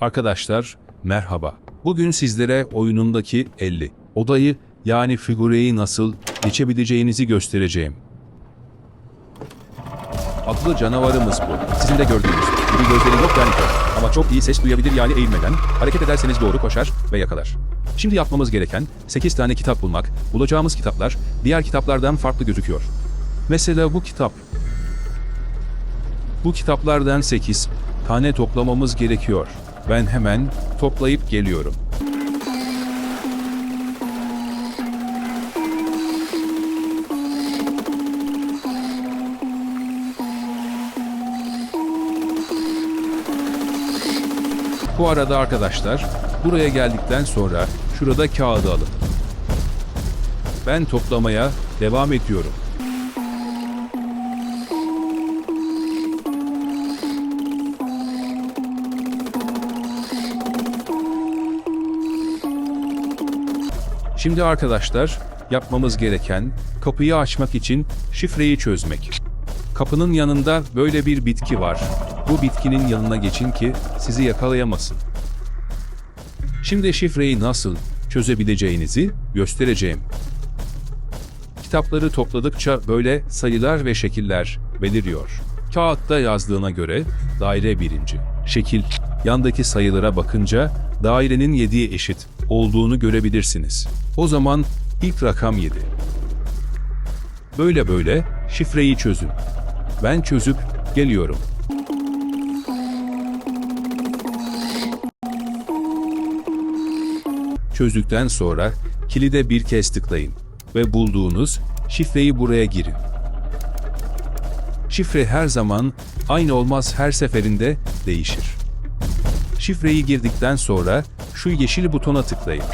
Arkadaşlar merhaba. Bugün sizlere oyunundaki 50 odayı yani figureyi nasıl geçebileceğinizi göstereceğim. Adlı canavarımız bu. Sizin de gördüğünüz gibi gözleri yok yani. Ama çok iyi ses duyabilir yani eğilmeden. Hareket ederseniz doğru koşar ve yakalar. Şimdi yapmamız gereken 8 tane kitap bulmak. Bulacağımız kitaplar diğer kitaplardan farklı gözüküyor. Mesela bu kitap. Bu kitaplardan 8 tane toplamamız gerekiyor. Ben hemen toplayıp geliyorum. Bu arada arkadaşlar, buraya geldikten sonra şurada kağıdı alın. Ben toplamaya devam ediyorum. Şimdi arkadaşlar, yapmamız gereken kapıyı açmak için şifreyi çözmek. Kapının yanında böyle bir bitki var. Bu bitkinin yanına geçin ki sizi yakalayamasın. Şimdi şifreyi nasıl çözebileceğinizi göstereceğim. Kitapları topladıkça böyle sayılar ve şekiller beliriyor. Kağıtta yazdığına göre daire birinci. Şekil, yandaki sayılara bakınca dairenin 7'ye eşit olduğunu görebilirsiniz. O zaman ilk rakam 7. Böyle böyle şifreyi çözün. Ben çözüp geliyorum. Çözdükten sonra kilide bir kez tıklayın ve bulduğunuz şifreyi buraya girin. Şifre her zaman aynı olmaz her seferinde değişir. Şifreyi girdikten sonra şu yeşil butona tıklayın.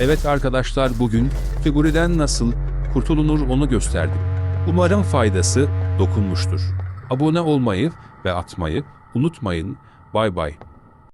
Evet arkadaşlar bugün figürden nasıl kurtulunur onu gösterdim. Umarım faydası dokunmuştur. Abone olmayı ve atmayı unutmayın. Bay bay.